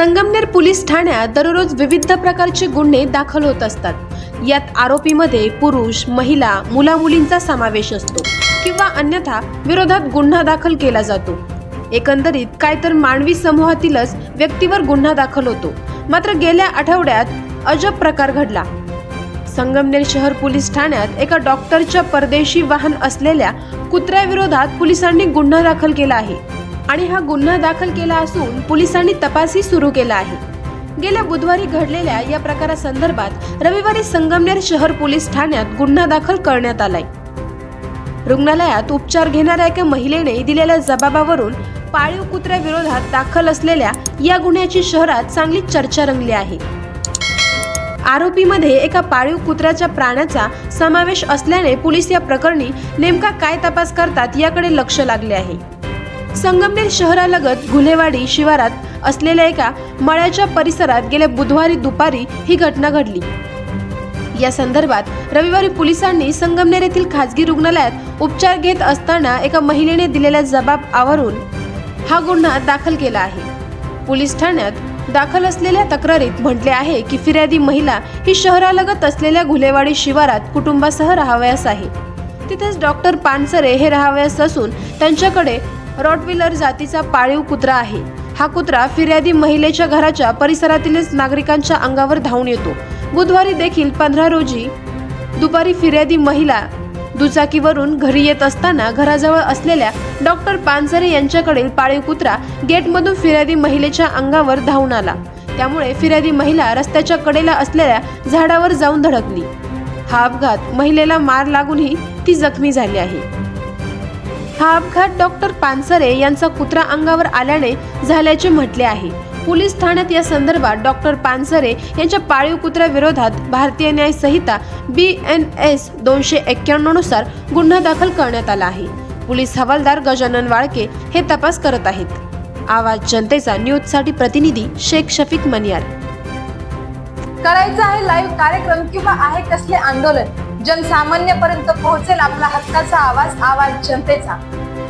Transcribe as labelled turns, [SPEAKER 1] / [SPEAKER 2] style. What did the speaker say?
[SPEAKER 1] Sangamner police ठाण्यात दररोज विविध प्रकारचे गुन्हे दाखल होत असतात. यात आरोपीमध्ये पुरुष महिला मुलामुलींचा समावेश असतो किंवा अन्यथा विरोधात गुन्हा दाखल केला जातो. एकंदरीत काय तर मानवी समूहातीलच व्यक्तीवर गुन्हा दाखल होतो. मात्र गेल्या आठवड्यात अजब प्रकार घडला. संगमनेर शहर पोलीस ठाण्यात एका डॉक्टरच्या परदेशी वाहन असलेल्या कुत्र्याविरोधात पोलिसांनी गुन्हा दाखल केला आहे. आणि हा गुन्हा दाखल केला असून पोलिसांनी तपासही सुरू केला आहे. गेल्या बुधवारी घडलेल्या या प्रकारासंदर्भात रविवारी संगमनेर शहर पोलीस ठाण्यात गुन्हा दाखल करण्यात आलाय. रुग्णालयात उपचार घेणाऱ्या एका महिलेने दिलेल्या जबाबावरून पाळीव कुत्र्याविरोधात दाखल असलेल्या या गुन्ह्याची शहरात चांगली चर्चा रंगली आहे. आरोपीमध्ये एका पाळीव कुत्र्याच्या प्राण्याचा समावेश असल्याने पोलीस या प्रकरणी नेमका काय तपास करतात याकडे लक्ष लागले आहे. संगमनेर शहरालगत गुन्हेवाडी शिवारात असलेल्या एका मळ्याच्या परिसरात गेल्या बुधवारी दुपारी ही घटना घडली. या संदर्भात रविवारी पोलिसांनी संगमनेर येथील खासगी रुग्णालयात उपचार घेत असताना एका महिलेने दिलेल्या जबाब आवरून हा गुन्हा दाखल केला आहे. पोलीस ठाण्यात दाखल असलेल्या तक्रारीत म्हटले आहे की फिर्यादी महिला ही शहरालगत असलेल्या घुलेवाडी शिवारात कुटुंबासह राहावयास आहे. तिथेच डॉक्टर पानसरे हे राहावयास असून त्यांच्याकडे रॉटविलर जातीचा पाळीव कुत्रा आहे. हा कुत्रा फिर्यादी महिलेच्या घराच्या परिसरातीलच नागरिकांच्या अंगावर धावून येतो. बुधवारी देखील पंधरा रोजी दुपारी फिर्यादी महिला दुचाकीवरून घरी येत असताना घराजवळ असलेल्या डॉक्टर पानसरे यांच्याकडील पाळीव कुत्रा गेटमधून फिर्यादी महिलेच्या अंगावर धावून आला. त्यामुळे फिर्यादी महिला रस्त्याच्या कडेला असलेल्या झाडावर जाऊन धडकली. हा अपघात महिलेला मार लागूनही ती जखमी झाली आहे. हा अपघात डॉक्टर पानसरे यांचा कुत्रा अंगावर आल्याने झाल्याचे म्हटले आहे. पोलीस ठाण्यात या संदर्भात डॉक्टर पानसरे यांच्या पाळीव कुत्र्याविरोधात भारतीय न्याय संहिता बी एन एस दोनशे एक्क्याण्णवनुसार गुन्हा दाखल करण्यात आला आहे. पोलीस हवालदार गजानन वाळके हे तपास करत आहेत. आवाज जनतेचा न्यूजसाठी प्रतिनिधी शेख शफीक मनियार.
[SPEAKER 2] करायचं आहे लाईव्ह कार्यक्रम किंवा आहे कसले आंदोलन? जनसामान्यपर्यंत पोहोचेल आपला हक्काचा आवाज आवाज जनतेचा.